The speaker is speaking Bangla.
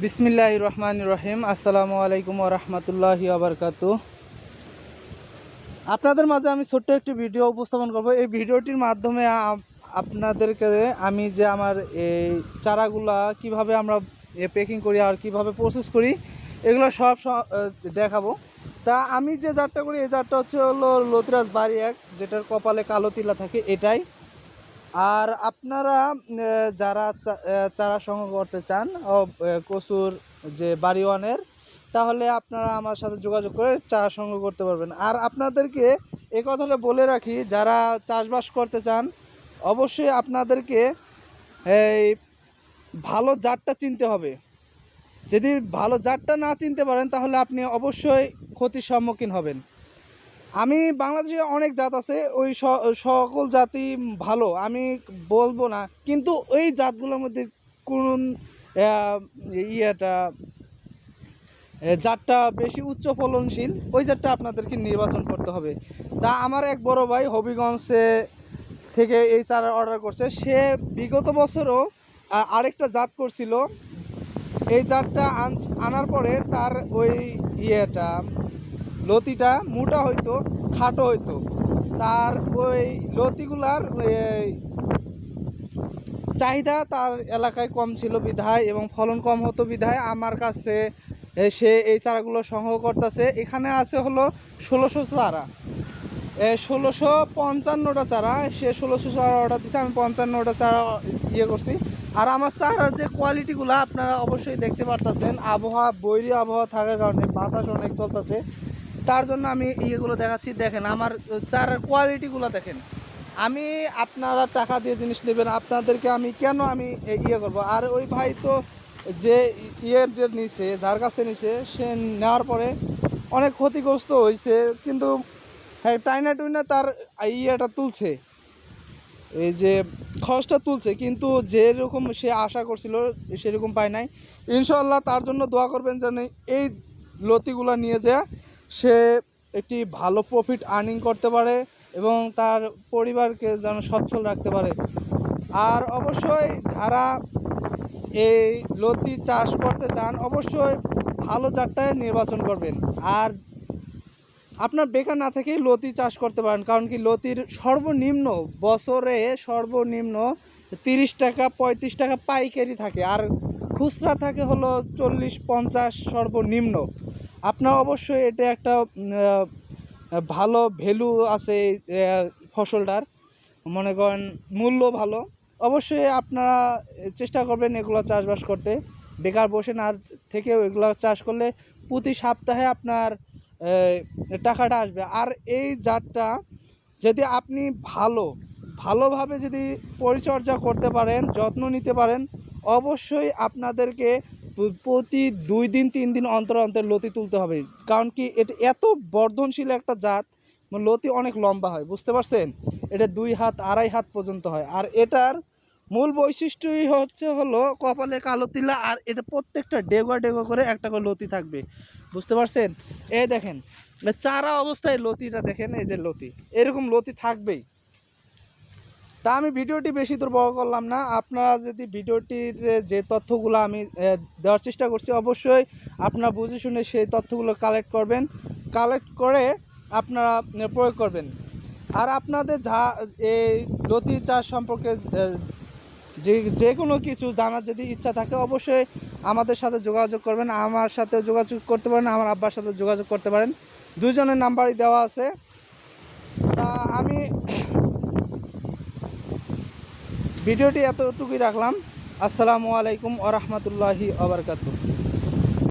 বিসমিল্লাহ রহমান রহিম। আসসালামু আলাইকুম রহমতুল্লাহি আবরকাত আপনাদের মাঝে আমি ছোট্ট একটি ভিডিও উপস্থাপন করব। এই ভিডিওটির মাধ্যমে আপ- আপনাদেরকে আমি যে আমার এই চারাগুলা কীভাবে আমরা প্যাকিং করি আর কীভাবে প্রসেস করি, এগুলো সব দেখাবো। তা আমি যে জারটা করি, এই জারটা হচ্ছে হলো লতিরাজ বাড়ি এক, যেটার কপালে কালো তিলা থাকে, এটাই। আর আপনারা যারা চারা সংগ্রহ করতে চান কচুর যে বাড়িওয়ানের, তাহলে আপনারা আমার সাথে যোগাযোগ করে চারা সংগ্রহ করতে পারবেন। আর আপনাদেরকে এই কথাটা বলে রাখি, যারা চাষবাস করতে চান, অবশ্যই আপনাদেরকে এই ভালো জাতটা চিনতে হবে। যদি ভালো জাতটা না চিনতে পারেন, তাহলে আপনি অবশ্যই ক্ষতির সম্মুখীন হবেন। আমি বাংলাদেশে অনেক জাত আছে, ওই সকল জাতি ভালো, আমি বলব না। কিন্তু ওই জাতগুলোর মধ্যে কোন ইয়েটা জাতটা বেশি উচ্চ ফলনশীল, ওই জাতটা আপনাদেরকে নির্বাচন করতে হবে। তা আমার এক বড় ভাই হবিগঞ্জে থেকে এই চারা অর্ডার করছে। সে বিগত বছরও আরেকটা জাত করছিল। এই জাতটা আন- আনার পরে তার ওই ইয়েটা লতিটা মোটা হইতো, খাটো হইতো। তার ওই লতিগুলার চাহিদা তার এলাকায় কম ছিল বিধায় এবং ফলন কম হতো বিধায়। আমার কাছে সে এই চারাগুলো সংগ্রহ করতেছে। এখানে আছে হলো ষোলোশো চারা। ষোলোশো পঞ্চান্নটা চারা। সে ষোলোশো চারা অর্ডার দিচ্ছে আমি পঞ্চান্নটা চারা ইয়ে করছি। আর আমার চারার যে কোয়ালিটিগুলো আপনারা অবশ্যই দেখতে পারতেছেন। আবহাওয়া, বৈরী আবহাওয়া থাকার কারণে বাতাস অনেক চলতেছে। তার জন্য আমি ইয়েগুলো দেখাচ্ছি, দেখেন আমার চারার কোয়ালিটিগুলো দেখেন। আমি আপনারা টাকা দিয়ে জিনিস নেবেন, আপনাদেরকে আমি কেন আমি ইয়ে করব? আর ওই ভাই তো যে ইয়ে নিছে, যার কাছ নিছে, সে নেওয়ার পরে অনেক ক্ষতিগ্রস্ত হয়েছে কিন্তু হ্যাঁ টাইনা টুইনা তার ইয়েটা তুলছে। এই যে খরচটা তুলছে, কিন্তু যেরকম সে আশা করছিল, সেরকম পায় নাই। ইনশাল্লাহ তার জন্য দোয়া করবেন যেন এই লতিগুলো নিয়ে যা সে একটি ভালো প্রফিট আর্নিং করতে পারে এবং তার পরিবারকে যেন সচ্ছল রাখতে পারে। আর অবশ্যই যারা এই লতি চাষ করতে চান, অবশ্যই ভালো জাতটায় নির্বাচন করবেন। আর আপনার বেকার না থেকেই লতি চাষ করতে পারেন, কারণ কি লতির সর্বনিম্ন বছরে সর্বনিম্ন তিরিশ টাকা, পঁয়ত্রিশ টাকা পাইকারি থাকে। আর খুচরা থাকে হলো চল্লিশ, পঞ্চাশ সর্বনিম্ন। আপনার অবশ্যই এটা একটা ভালো ভ্যালু আছে ফসলটার। মনে করেন মূল্য ভালো। অবশ্যই আপনারা চেষ্টা করবেন এগুলো চাষবাস করতে। বেকার বসে না থেকেও এগুলো চাষ করলে প্রতি সপ্তাহে আপনার টাকাটা আসবে। আর এই জাতটা যদি আপনি ভালো, ভালোভাবে যদি পরিচর্যা করতে পারেন, যত্ন নিতে পারেন, অবশ্যই আপনাদেরকে প্রতি দুই দিন, তিন দিন অন্তর অন্তর লতি তুলতে হবে। কারণ কি এটা এত বর্ধনশীল একটা জাত মানে লতি অনেক লম্বা হয়, বুঝতে পারছেন? এটা দুই হাত, আড়াই হাত পর্যন্ত হয়। আর এটার মূল বৈশিষ্ট্যই হচ্ছে হলো কপালে কালো তিলা, আর এটা প্রত্যেকটা ডেগো ডেগো করে একটা করে লতি থাকবে। বুঝতে পারছেন? এই দেখেন, চারা অবস্থায় লতিটা দেখেন, এই যে লতি। এরকম লতি থাকবেই। তা আমি ভিডিওটি বেশি দূর বড় করলাম না। আপনারা যদি ভিডিওটির যে তথ্যগুলো আমি দেওয়ার চেষ্টা করছি, অবশ্যই আপনারা বুঝে শুনে সেই তথ্যগুলো কালেক্ট করবেন। কালেক্ট করে আপনারা প্রয়োগ করবেন। আর আপনাদের যা এই লতি চাষ সম্পর্কে যে যে কোনো কিছু জানার যদি ইচ্ছা থাকে, অবশ্যই আমাদের সাথে যোগাযোগ করবেন। আমার সাথে যোগাযোগ করতে পারেন, আমার আব্বার সাথে যোগাযোগ করতে পারেন। দুজনের নাম্বারই দেওয়া আছে। তা আমি ভিডিওটি এতটুকুই রাখলাম। আসসালামু আলাইকুম আ রহমতুল্লাহি আবরকাতু